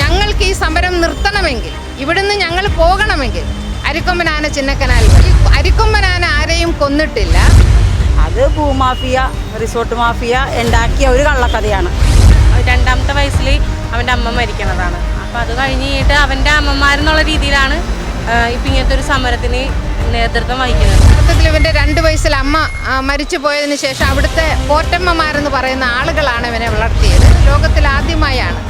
ഞങ്ങൾക്ക് ഈ സമരം നിർത്തണമെങ്കിൽ ഇവിടുന്ന് ഞങ്ങൾ പോകണമെങ്കിൽ അരിക്കൊമ്പനാന ചിന്നക്കനാൽ അരിക്കൊമ്പനാന ആരെയും കൊന്നിട്ടില്ല. അത് ഭൂമാഫിയ റിസോർട്ട് മാഫിയ ഉണ്ടാക്കിയ ഒരു കള്ളക്കഥയാണ്. രണ്ടാമത്തെ വയസ്സിൽ അവന്റെ അമ്മ മരിക്കുന്നതാണ്. അപ്പോൾ അത് കഴിഞ്ഞിട്ട് അവന്റെ അമ്മമാരെന്നുള്ള രീതിയിലാണ് ഇപ്പം ഇങ്ങനത്തെ ഒരു സമരത്തിന് നേതൃത്വം വഹിക്കുന്നത്. യഥാർത്ഥത്തിൽ ഇവന്റെ രണ്ട് വയസ്സിൽ അമ്മ മരിച്ചു പോയതിനു ശേഷം അവിടുത്തെ പോറ്റമ്മമാരെന്ന് പറയുന്ന ആളുകളാണ് ഇവനെ വളർത്തിയത്. ലോകത്തിൽ ആദ്യമായാണ്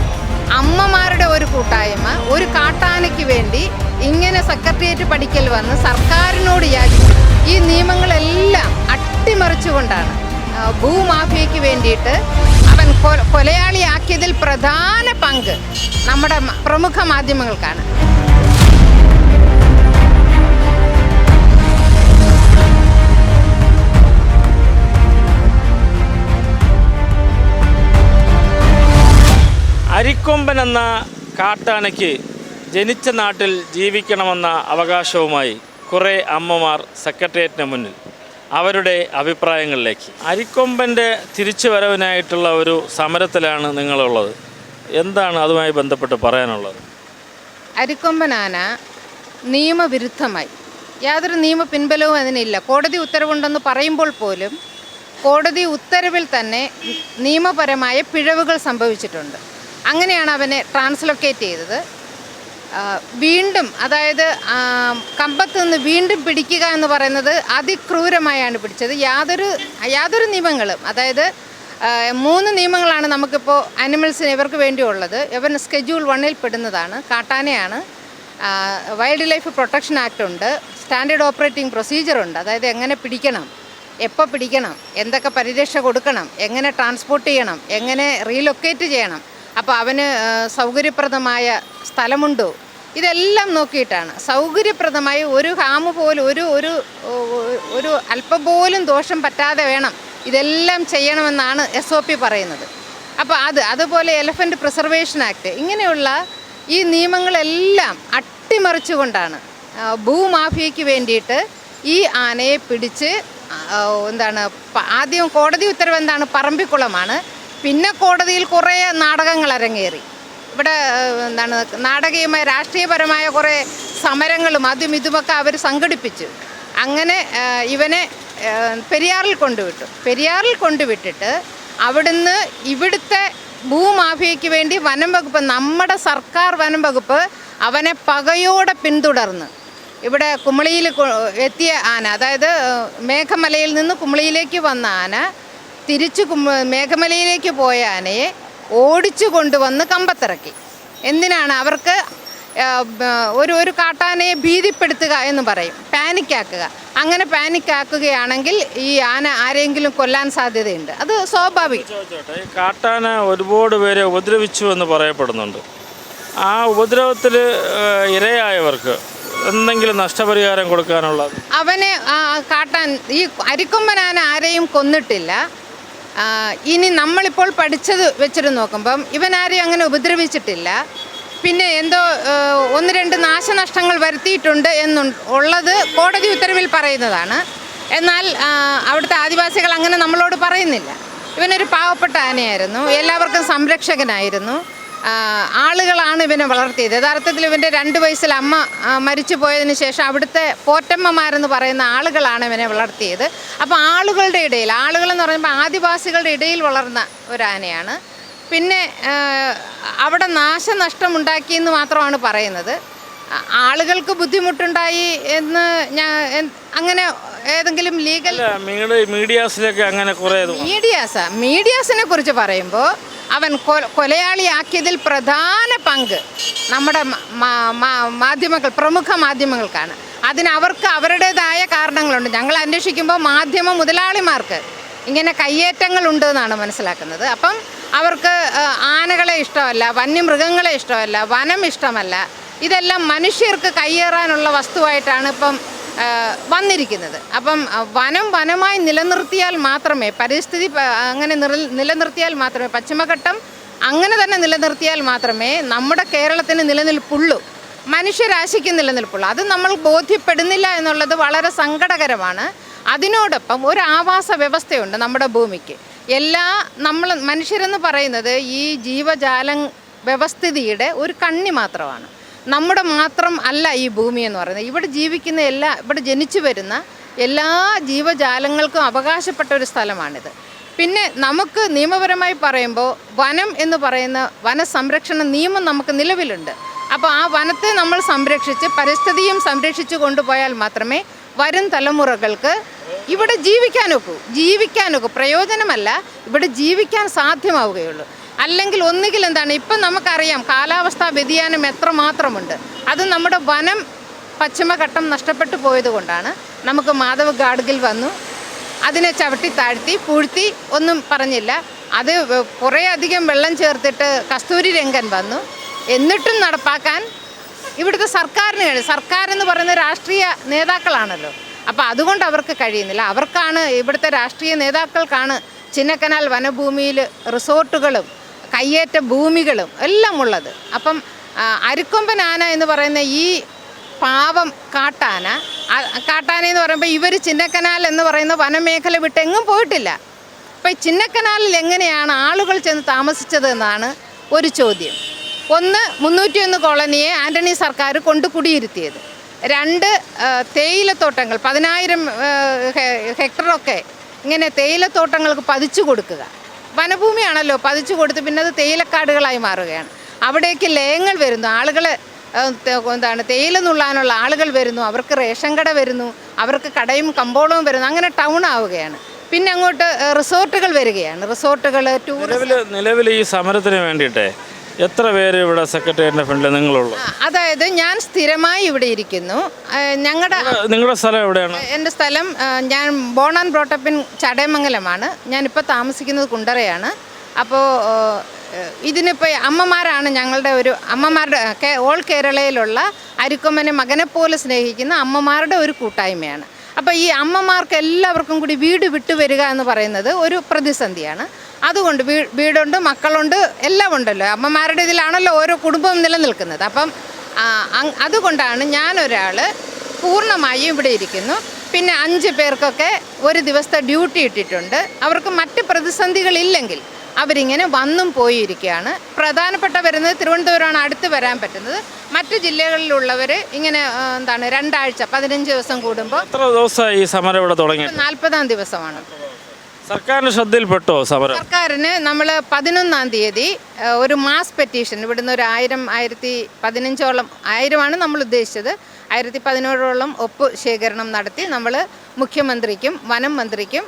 അമ്മമാരുടെ ഒരു കൂട്ടായ്മ ഒരു കാട്ടാനയ്ക്ക് വേണ്ടി ഇങ്ങനെ സെക്രട്ടേറിയറ്റ് പഠിക്കൽ വന്ന് സർക്കാരിനോട് യാചിച്ചു ഈ നിയമങ്ങളെല്ലാം അട്ടിമറിച്ചുകൊണ്ടാണ് ഭൂമാഫിയയ്ക്ക് വേണ്ടിയിട്ട് അവൻ കൊലയാളിയാക്കിയതിൽ പ്രധാന പങ്ക് നമ്മുടെ പ്രമുഖ മാധ്യമങ്ങൾക്കാണ്. അരിക്കൊമ്പൻ എന്ന കാട്ടാനയ്ക്ക് ജനിച്ച നാട്ടിൽ ജീവിക്കണമെന്ന അവകാശവുമായി കുറേ അമ്മമാർ സെക്രട്ടേറിയറ്റിന് മുന്നിൽ അവരുടെ അഭിപ്രായങ്ങളിലേക്ക്. അരിക്കൊമ്പന്റെ തിരിച്ചുവരവിനായിട്ടുള്ള ഒരു സമരത്തിലാണ് നിങ്ങളുള്ളത്. എന്താണ് അതുമായി ബന്ധപ്പെട്ട് പറയാനുള്ളത്? അരിക്കൊമ്പനാന നിയമവിരുദ്ധമായി. യാതൊരു നിയമ പിൻബലവും അതിനില്ല. കോടതി ഉത്തരവുണ്ടെന്ന് പറയുമ്പോൾ പോലും കോടതി ഉത്തരവിൽ തന്നെ നിയമപരമായ പിഴവുകൾ സംഭവിച്ചിട്ടുണ്ട്. അങ്ങനെയാണ് അവനെ ട്രാൻസ്ലൊക്കേറ്റ് ചെയ്തത്. വീണ്ടും അതായത് കമ്പത്ത് നിന്ന് വീണ്ടും പിടിക്കുക എന്ന് പറയുന്നത് അതിക്രൂരമായാണ് പിടിച്ചത്. യാതൊരു യാതൊരു നിയമങ്ങളും അതായത് മൂന്ന് നിയമങ്ങളാണ് നമുക്കിപ്പോൾ അനിമൽസിന് ഇവർക്ക് വേണ്ടിയുള്ളത്. ഇവൻ സ്കെഡ്യൂൾ വണ്ണിൽ പെടുന്നതാണ് കാട്ടാനയാണ്. വൈൽഡ് ലൈഫ് പ്രൊട്ടക്ഷൻ ആക്ട് ഉണ്ട് സ്റ്റാൻഡേർഡ് ഓപ്പറേറ്റിംഗ് പ്രൊസീജിയർ ഉണ്ട്. അതായത് എങ്ങനെ പിടിക്കണം എപ്പോൾ പിടിക്കണം എന്തൊക്കെ പരിരക്ഷ കൊടുക്കണം എങ്ങനെ ട്രാൻസ്പോർട്ട് ചെയ്യണം എങ്ങനെ റീലൊക്കേറ്റ് ചെയ്യണം അപ്പോൾ അവന് സൗകര്യപ്രദമായ സ്ഥലമുണ്ടോ? ഇതെല്ലാം നോക്കിയിട്ടാണ്. സൗകര്യപ്രദമായി ഒരു ഹാമ് പോലും ഒരു ഒരു ഒരു അല്പം പോലും ദോഷം പറ്റാതെ വേണം ഇതെല്ലാം ചെയ്യണമെന്നാണ് എസ് ഒ പി പറയുന്നത്. അപ്പോൾ അത് അതുപോലെ എലഫന്റ് പ്രിസർവേഷൻ ആക്ട് ഇങ്ങനെയുള്ള ഈ നിയമങ്ങളെല്ലാം അട്ടിമറിച്ചുകൊണ്ടാണ് ഭൂമാഫിയയ്ക്ക് വേണ്ടിയിട്ട് ഈ ആനയെ പിടിച്ച് എന്താണ് ആദ്യം കോടതി ഉത്തരവ് എന്താണ്? പറമ്പിക്കുളമാണ്. പിന്നെ കോടതിയിൽ കുറേ നാടകങ്ങൾ അരങ്ങേറി. ഇവിടെ എന്താണ് നാടകീയമായ രാഷ്ട്രീയപരമായ കുറേ സമരങ്ങളും അതും ഇതുമൊക്കെ അവർ സംഘടിപ്പിച്ചു. അങ്ങനെ ഇവനെ പെരിയാറിൽ കൊണ്ടുവിട്ടു. പെരിയാറിൽ കൊണ്ടുവിട്ടിട്ട് അവിടുന്ന് ഇവിടുത്തെ ഭൂമാഫിയയ്ക്ക് വേണ്ടി വനം വകുപ്പ് നമ്മുടെ സർക്കാർ വനം വകുപ്പ് അവനെ പകയോടെ പിന്തുടർന്ന്. ഇവിടെ കുമളിയിൽ എത്തിയ ആന അതായത് മേഘമലയിൽ നിന്ന് കുമളിയിലേക്ക് വന്ന ആന തിരിച്ചു മേഘമലയിലേക്ക് പോയ ആനയെ ഓടിച്ചു കൊണ്ടുവന്ന് കമ്പത്തിറക്കി. എന്തിനാണ് അവർക്ക് ഒരു ഒരു കാട്ടാനയെ ഭീതിപ്പെടുത്തുക എന്ന് പറയും. പാനിക്കാക്കുക. അങ്ങനെ പാനിക്കാക്കുകയാണെങ്കിൽ ഈ ആന ആരെങ്കിലും കൊല്ലാൻ സാധ്യതയുണ്ട്. അത് സ്വാഭാവികം. കാട്ടാന ഒരുപാട് പേരെ ഉപദ്രവിച്ചു എന്ന് പറയപ്പെടുന്നുണ്ട്. ആ ഉപദ്രവത്തിൽ ഇരയായവർക്ക് എന്തെങ്കിലും നഷ്ടപരിഹാരം കൊടുക്കാനുള്ള അവനെ കാട്ടാൻ ഈ അരിക്കൊമ്പനാന ആരെയും കൊന്നിട്ടില്ല. ഇനി നമ്മളിപ്പോൾ പഠിച്ചത് വെച്ചിട്ട് നോക്കുമ്പം ഇവനാരെയും അങ്ങനെ ഉപദ്രവിച്ചിട്ടില്ല. പിന്നെ എന്തോ ഒന്ന് രണ്ട് നാശനഷ്ടങ്ങൾ വരുത്തിയിട്ടുണ്ട് എന്നു ഉള്ളത് കോടതി ഉത്തരവിൽ പറയുന്നതാണ്. എന്നാൽ അവിടുത്തെ ആദിവാസികൾ അങ്ങനെ നമ്മളോട് പറയുന്നില്ല. ഇവനൊരു പാവപ്പെട്ട ആനയായിരുന്നു. എല്ലാവർക്കും സംരക്ഷകനായിരുന്നു. ആളുകളാണ് ഇവനെ വളർത്തിയത്. യഥാർത്ഥത്തിൽ ഇവന്റെ രണ്ട് വയസ്സിൽ അമ്മ മരിച്ചു പോയതിന് ശേഷം അവിടുത്തെ പോറ്റമ്മമാരെന്ന് പറയുന്ന ആളുകളാണ് ഇവനെ വളർത്തിയത്. അപ്പോൾ ആളുകളുടെ ഇടയിൽ ആളുകളെന്ന് പറയുമ്പോൾ ആദിവാസികളുടെ ഇടയിൽ വളർന്ന ഒരു ആനയാണ് പിന്നെ അവിടെ നാശനഷ്ടമുണ്ടാക്കിയെന്ന് മാത്രമാണ് പറയുന്നത്. ആളുകൾക്ക് ബുദ്ധിമുട്ടുണ്ടായി എന്ന് ഞാൻ അങ്ങനെ ഏതെങ്കിലും ലീഗൽ മീഡിയാസിലൊക്കെ അങ്ങനെ കുറേ മീഡിയാസ്. മീഡിയാസിനെ കുറിച്ച് പറയുമ്പോൾ അവൻ കൊലയാളിയാക്കിയതിൽ പ്രധാന പങ്ക് നമ്മുടെ മാധ്യമങ്ങൾ പ്രമുഖ മാധ്യമങ്ങൾക്കാണ്. അതിന് അവർക്ക് അവരുടേതായ കാരണങ്ങളുണ്ട്. ഞങ്ങൾ അന്വേഷിക്കുമ്പോൾ മാധ്യമ മുതലാളിമാർക്ക് ഇങ്ങനെ കയ്യേറ്റങ്ങളുണ്ട് എന്നാണ് മനസ്സിലാക്കുന്നത്. അപ്പം അവർക്ക് ആനകളെ ഇഷ്ടമല്ല വന്യമൃഗങ്ങളെ ഇഷ്ടമല്ല വനം ഇഷ്ടമല്ല. ഇതെല്ലാം മനുഷ്യർക്ക് കയ്യേറാനുള്ള വസ്തുവായിട്ടാണ് ഇപ്പം വന്നിരിക്കുന്നത്. അപ്പം വനം വനമായി നിലനിർത്തിയാൽ മാത്രമേ പരിസ്ഥിതി അങ്ങനെ നിലനിർത്തിയാൽ മാത്രമേ പശ്ചിമഘട്ടം അങ്ങനെ തന്നെ നിലനിർത്തിയാൽ മാത്രമേ നമ്മുടെ കേരളത്തിന് നിലനിൽപ്പുള്ളൂ. മനുഷ്യരാശിക്ക് നിലനിൽപ്പുള്ളൂ. അത് നമ്മൾ ബോധ്യപ്പെടുന്നില്ല എന്നുള്ളത് വളരെ സങ്കടകരമാണ്. അതിനോടൊപ്പം ഒരു ആവാസ വ്യവസ്ഥയുണ്ട് നമ്മുടെ ഭൂമിക്ക്. എല്ലാ നമ്മൾ മനുഷ്യരെന്ന് പറയുന്നത് ഈ ജീവജാലം വ്യവസ്ഥിതിയുടെ ഒരു കണ്ണി മാത്രമാണ്. നമ്മുടെ മാത്രം അല്ല ഈ ഭൂമി എന്ന് പറയുന്നത്. ഇവിടെ ജീവിക്കുന്ന എല്ലാ ഇവിടെ ജനിച്ചു വരുന്ന എല്ലാ ജീവജാലങ്ങൾക്കും അവകാശപ്പെട്ട ഒരു സ്ഥലമാണിത്. പിന്നെ നമുക്ക് നിയമപരമായി പറയുമ്പോൾ വനം എന്ന് പറയുന്ന വനസംരക്ഷണ നിയമം നമുക്ക് നിലവിലുണ്ട്. അപ്പോൾ ആ വനത്തെ നമ്മൾ സംരക്ഷിച്ച് പരിസ്ഥിതിയും സംരക്ഷിച്ചു കൊണ്ടുപോയാൽ മാത്രമേ വരും തലമുറകൾക്ക് ഇവിടെ ജീവിക്കാനൊക്കൂ. ജീവിക്കാനൊക്കൂ. പ്രയോജനമല്ല. ഇവിടെ ജീവിക്കാൻ സാധ്യമാവുകയുള്ളൂ. അല്ലെങ്കിൽ ഒന്നുകിൽ എന്താണ് ഇപ്പം നമുക്കറിയാം കാലാവസ്ഥാ വ്യതിയാനം എത്രമാത്രമുണ്ട്. അത് നമ്മുടെ വനം പശ്ചിമഘട്ടം നഷ്ടപ്പെട്ടു പോയതുകൊണ്ടാണ് നമുക്ക് മാധവ് ഗാഡ്ഗിൽ വന്നു അതിനെ ചവിട്ടി താഴ്ത്തി പൂഴ്ത്തി ഒന്നും പറഞ്ഞില്ല. അത് കുറേ അധികം വെള്ളം ചേർത്തിട്ട് കസ്തൂരി രംഗൻ വന്നു. എന്നിട്ടും നടപ്പാക്കാൻ ഇവിടുത്തെ സർക്കാരിന് കഴിയും സർക്കാർ എന്ന് പറയുന്ന രാഷ്ട്രീയ നേതാക്കളാണല്ലോ. അപ്പോൾ അതുകൊണ്ട് അവർക്ക് കഴിയുന്നില്ല. അവർക്കാണ് ഇവിടുത്തെ രാഷ്ട്രീയ നേതാക്കൾക്കാണ് ചിന്നക്കനാൽ വനഭൂമിയിൽ റിസോർട്ടുകളും കയ്യേറ്റ ഭൂമികളും എല്ലാം ഉള്ളത്. അപ്പം അരുക്കൊമ്പൻ ആന എന്ന് പറയുന്ന ഈ പാവം കാട്ടാന കാട്ടാന എന്ന് പറയുമ്പോൾ ഇവർ ചിന്നക്കനാൽ എന്ന് പറയുന്ന വനമേഖല വിട്ട് എങ്ങും പോയിട്ടില്ല. അപ്പം ഈ ചിന്നക്കനാലിൽ എങ്ങനെയാണ് ആളുകൾ ചെന്ന് താമസിച്ചത് എന്നാണ് ഒരു ചോദ്യം. ഒന്ന് മുന്നൂറ്റിയൊന്ന് കോളനിയെ ആന്റണി സർക്കാർ കൊണ്ട് കുടിയിരുത്തിയത്. രണ്ട് തേയിലത്തോട്ടങ്ങൾ പതിനായിരം ഹെക്ടറൊക്കെ ഇങ്ങനെ തേയിലത്തോട്ടങ്ങൾക്ക് പതിച്ചു കൊടുക്കുക. വനഭൂമിയാണല്ലോ പതിച്ചു കൊടുത്ത് പിന്നെ അത് തേയിലക്കാടുകളായി മാറുകയാണ്. അവിടേക്ക് ലയങ്ങൾ വരുന്നു. ആളുകൾ എന്താണ് തേയില നുള്ളാനുള്ള ആളുകൾ വരുന്നു. അവർക്ക് റേഷൻ കട വരുന്നു. അവർക്ക് കടയും കമ്പോളവും വരുന്നു. അങ്ങനെ ടൗൺ ആവുകയാണ്. പിന്നെ അങ്ങോട്ട് റിസോർട്ടുകൾ വരികയാണ്. റിസോർട്ടുകൾ ടൂറിസ്റ്റ് നിലവിൽ ഈ സമരത്തിന് വേണ്ടിയിട്ട് എത്ര പേര് ഇവിടെ സെക്രട്ടേറിയറ്റിന്റെ ഫ്രണ്ടിൽ നിങ്ങളുള്ളൂ? അതായത് ഞാൻ സ്ഥിരമായി ഇവിടെ ഇരിക്കുന്നു. ഞങ്ങളുടെ നിങ്ങളുടെ സ്ഥലം എവിടെയാണ്? എന്റെ സ്ഥലം ഞാൻ ബോൺ ആൻഡ് ബ്രോട്ടപ്പിൻ ചടയമംഗലമാണ്. ഞാനിപ്പോൾ താമസിക്കുന്നത് കുണ്ടറയാണ്. അപ്പോൾ ഇതിനിപ്പോൾ അമ്മമാരാണ് ഞങ്ങളുടെ ഒരു അമ്മമാരുടെ ഓൾ കേരളയിലുള്ള അരിക്കൊമ്മനെ മകനെ പോലെ സ്നേഹിക്കുന്ന അമ്മമാരുടെ ഒരു കൂട്ടായ്മയാണ്. അപ്പോൾ ഈ അമ്മമാർക്ക് എല്ലാവർക്കും കൂടി വീട് വിട്ടു വരിക എന്ന് പറയുന്നത് ഒരു പ്രതിസന്ധിയാണ്. അതുകൊണ്ട് വീ വീടുണ്ട് മക്കളുണ്ട് എല്ലാം ഉണ്ടല്ലോ. അമ്മമാരുടെ ഇതിലാണല്ലോ ഓരോ കുടുംബം നിലനിൽക്കുന്നത്. അപ്പം അതുകൊണ്ടാണ് ഞാനൊരാൾ പൂർണമായും ഇവിടെ ഇരിക്കുന്നു. പിന്നെ അഞ്ച് പേർക്കൊക്കെ ഒരു ദിവസത്തെ ഡ്യൂട്ടി ഇട്ടിട്ടുണ്ട്. അവർക്ക് മറ്റ് പ്രതിസന്ധികളില്ലെങ്കിൽ അവരിങ്ങനെ വന്നും പോയിരിക്കുകയാണ്. പ്രധാനപ്പെട്ട വരുന്നത് തിരുവനന്തപുരമാണ് അടുത്ത് വരാൻ പറ്റുന്നത്. മറ്റ് ജില്ലകളിലുള്ളവർ ഇങ്ങനെ എന്താണ് രണ്ടാഴ്ച പതിനഞ്ച് ദിവസം കൂടുമ്പോൾ എത്ര ദിവസമായി സമരം ഇവിടെ തുടങ്ങി? നാൽപ്പതാം ദിവസമാണ്. സർക്കാരിന് ശ്രദ്ധയിൽപ്പെട്ടോ സമരം? സർക്കാരിന് നമ്മൾ പതിനൊന്നാം തീയതി ഒരു മാസ് പെറ്റീഷൻ ഇവിടുന്ന് ഒരു ആയിരം ആയിരത്തി പതിനഞ്ചോളം ആയിരമാണ് നമ്മൾ ഉദ്ദേശിച്ചത്. ആയിരത്തി പതിനേഴോളം ഒപ്പ് ശേഖരണം നടത്തി നമ്മൾ മുഖ്യമന്ത്രിക്കും വനം മന്ത്രിക്കും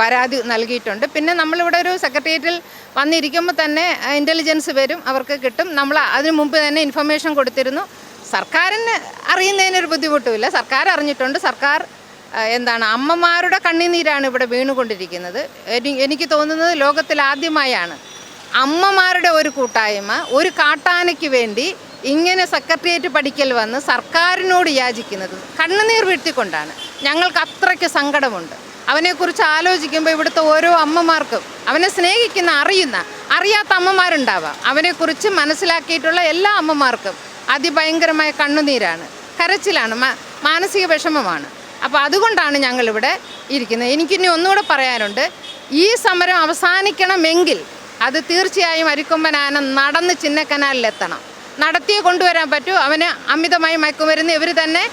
പരാതി നൽകിയിട്ടുണ്ട്. പിന്നെ നമ്മളിവിടെ ഒരു സെക്രട്ടേറിയറ്റിൽ വന്നിരിക്കുമ്പോൾ തന്നെ ഇന്റലിജൻസ് വരും അവർക്ക് കിട്ടും. നമ്മൾ അതിനു മുമ്പ് തന്നെ ഇൻഫർമേഷൻ കൊടുത്തിരുന്നു. സർക്കാരിന് അറിയുന്നതിനൊരു ബുദ്ധിമുട്ടുമില്ല. സർക്കാർ അറിഞ്ഞിട്ടുണ്ട്. സർക്കാർ എന്താണ് അമ്മമാരുടെ കണ്ണിനീരാണ് ഇവിടെ വീണുകൊണ്ടിരിക്കുന്നത്. എനി- എനിക്ക് തോന്നുന്നത് ലോകത്തിൽ ആദ്യമായാണ്. അമ്മമാരുടെ ഒരു കൂട്ടായ്മ ഒരു കാട്ടാനയ്ക്ക് വേണ്ടി ഇങ്ങനെ സെക്രട്ടേറിയറ്റ് പഠിക്കൽ വന്ന് സർക്കാരിനോട് യാചിക്കുന്നത് കണ്ണുനീർ വീഴ്ത്തിക്കൊണ്ടാണ്. ഞങ്ങൾക്ക് അത്രയ്ക്ക് സങ്കടമുണ്ട്. അവനെക്കുറിച്ച് ആലോചിക്കുമ്പോൾ ഇവിടുത്തെ ഓരോ അമ്മമാർക്കും അവനെ സ്നേഹിക്കുന്ന അറിയുന്ന അറിയാത്ത അമ്മമാരുണ്ടാവാം. അവനെക്കുറിച്ച് മനസ്സിലാക്കിയിട്ടുള്ള എല്ലാ അമ്മമാർക്കും അതിഭയങ്കരമായ കണ്ണുനീരാണ്. കരച്ചിലാണ് മാനസിക വിഷമമാണ്. അപ്പോൾ അതുകൊണ്ടാണ് ഞങ്ങളിവിടെ ഇരിക്കുന്നത്. എനിക്കിനി ഒന്നുകൂടെ പറയാനുണ്ട്. ഈ സമരം അവസാനിക്കണമെങ്കിൽ അത് തീർച്ചയായും അരിക്കൊമ്പനാന നടന്ന് ചിന്നക്കനാലിലെത്തണം. നടത്തിയേ കൊണ്ടുവരാൻ പറ്റൂ. അവന് അമിതമായി മയക്കുമരുന്ന് ഇവർ തന്നെ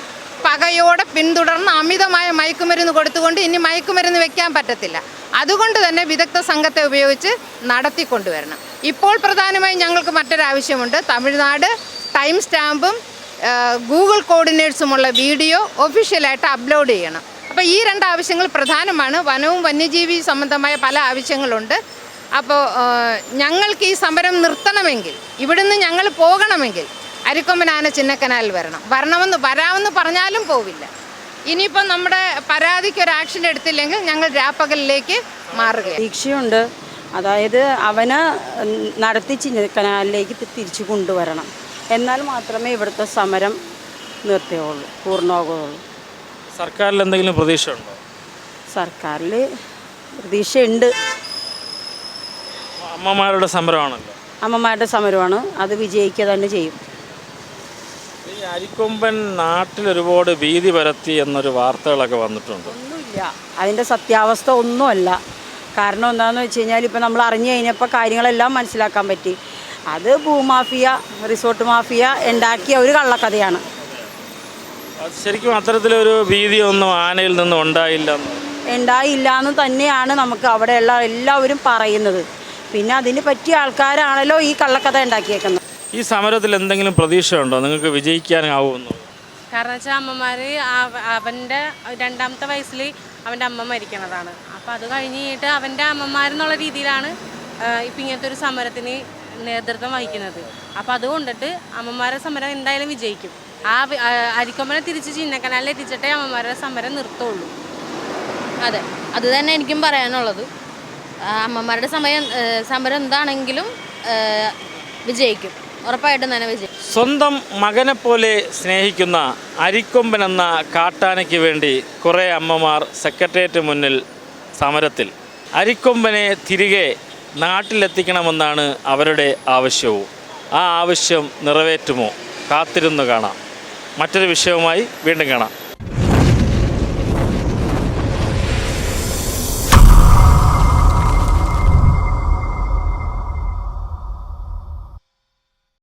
പകയോടെ പിന്തുടർന്ന് അമിതമായ മയക്കുമരുന്ന് കൊടുത്തുകൊണ്ട് ഇനി മയക്കുമരുന്ന് വെക്കാൻ പറ്റത്തില്ല. അതുകൊണ്ട് തന്നെ വിദഗ്ധ സംഘത്തെ ഉപയോഗിച്ച് നടത്തിക്കൊണ്ടുവരണം ഇപ്പോൾ പ്രധാനമായും ഞങ്ങൾക്ക് മറ്റൊരാവശ്യമുണ്ട്. തമിഴ്നാട് ടൈം സ്റ്റാമ്പും ഗൂഗിൾ കോർഡിനേറ്റ്സുമുള്ള വീഡിയോ ഒഫീഷ്യലായിട്ട് അപ്ലോഡ് ചെയ്യണം. അപ്പോൾ ഈ രണ്ട് ആവശ്യങ്ങൾ പ്രധാനമാണ്. വനവും വന്യജീവി സംബന്ധമായ പല ആവശ്യങ്ങളുണ്ട്. അപ്പോൾ ഞങ്ങൾക്ക് ഈ സമരം നിർത്തണമെങ്കിൽ ഇവിടുന്ന് ഞങ്ങൾ പോകണമെങ്കിൽ അരിക്കൊമ്പനാന ചിന്നക്കനാൽ വരണം. വരണമെന്ന് വരാമെന്ന് പറഞ്ഞാലും പോവില്ല. ഇനിയിപ്പം നമ്മുടെ പരാതിക്ക് ഒരു ആക്ഷൻ എടുത്തില്ലെങ്കിൽ ഞങ്ങൾ രാപ്പകലിലേക്ക് മാറുക പ്രതീക്ഷയുണ്ട് അതായത് അവന് നടത്തി ചിന്നക്കനാലിലേക്ക് തിരിച്ചു കൊണ്ടുവരണം. എന്നാൽ മാത്രമേ ഇവിടുത്തെ സമരം നിർത്തുകയുള്ളൂ പൂർണമാകുകയുള്ളൂ. സർക്കാരിൽ എന്തെങ്കിലും പ്രതീക്ഷ ഉണ്ടോ സർക്കാരിൽ പ്രതീക്ഷയുണ്ട്. അമ്മമാരുടെ സമരമാണല്ലോ. അമ്മമാരുടെ സമരമാണ് അത് വിജയിക്കുക തന്നെ ചെയ്യും. ഈ അരിക്കൊമ്പൻ നാട്ടിൽ ഒരുപാട് ഭീതി പരത്തി എന്നൊരു വാർത്തകളൊക്കെ വന്നിട്ടുണ്ട്. ഒന്നുമില്ല അതിന്റെ സത്യാവസ്ഥ ഒന്നുമല്ല. കാരണം എന്താണെന്ന് വെച്ച് കഴിഞ്ഞാൽ ഇപ്പം നമ്മൾ അറിഞ്ഞു കഴിഞ്ഞപ്പോൾ കാര്യങ്ങളെല്ലാം മനസ്സിലാക്കാൻ പറ്റി. അത് ഭൂമാഫിയ റിസോർട്ട് മാഫിയ ഉണ്ടാക്കിയ ഒരു കള്ളക്കഥയാണ്. ശരിക്കും അത്തരത്തിലൊരു ഭീതിയൊന്നും ആനയിൽ നിന്നും ഉണ്ടായില്ല. ഉണ്ടായില്ല എന്ന് തന്നെയാണ് നമുക്ക് അവിടെയുള്ള എല്ലാവരും പറയുന്നത്. പിന്നെ അതിന് പറ്റിയ ആൾക്കാരാണല്ലോ ഈ കള്ളക്കഥ ഉണ്ടാക്കിയേക്കുന്നത്. ഈ സമരത്തിൽ എന്തെങ്കിലും പ്രതീക്ഷയുണ്ടോ? നിങ്ങൾക്ക് വിജയിക്കാനാവുമെന്ന്? കാരണം വെച്ചാൽ അമ്മമാർ അവന്റെ രണ്ടാമത്തെ വയസ്സിൽ അവന്റെ അമ്മ മരിക്കണതാണ്. അപ്പോൾ അത് കഴിഞ്ഞിട്ട് അവന്റെ അമ്മമാരെന്നുള്ള രീതിയിലാണ് ഇപ്പം ഇങ്ങനത്തെ ഒരു സമരത്തിന് നേതൃത്വം വഹിക്കുന്നത്. അപ്പോൾ അതുകൊണ്ടിട്ട് അമ്മമാരുടെ സമരം എന്തായാലും വിജയിക്കും. ആ അരിക്കൊമ്പനെ തിരിച്ച് ചിന്നക്കനാലിൽ എത്തിച്ചിട്ടേ അമ്മമാരുടെ സമരം നിർത്തുള്ളൂ. അതെ. അത് തന്നെ എനിക്കും പറയാനുള്ളത്. അമ്മമാരുടെ സമയം സമരം എന്താണെങ്കിലും വിജയിക്കും. ഉറപ്പായിട്ടും തന്നെ വിജയിക്കും. സ്വന്തം മകനെപ്പോലെ പോലെ സ്നേഹിക്കുന്ന അരിക്കൊമ്പൻ എന്ന കാട്ടാനയ്ക്ക് വേണ്ടി കുറേ അമ്മമാർ സെക്രട്ടേറിയറ്റ് മുന്നിൽ സമരത്തിൽ. അരിക്കൊമ്പനെ തിരികെ നാട്ടിലെത്തിക്കണമെന്നാണ് അവരുടെ ആവശ്യവും. ആ ആവശ്യം നിറവേറ്റുമോ? കാത്തിരുന്നു കാണാം. മറ്റൊരു വിഷയവുമായി വീണ്ടും കാണാം.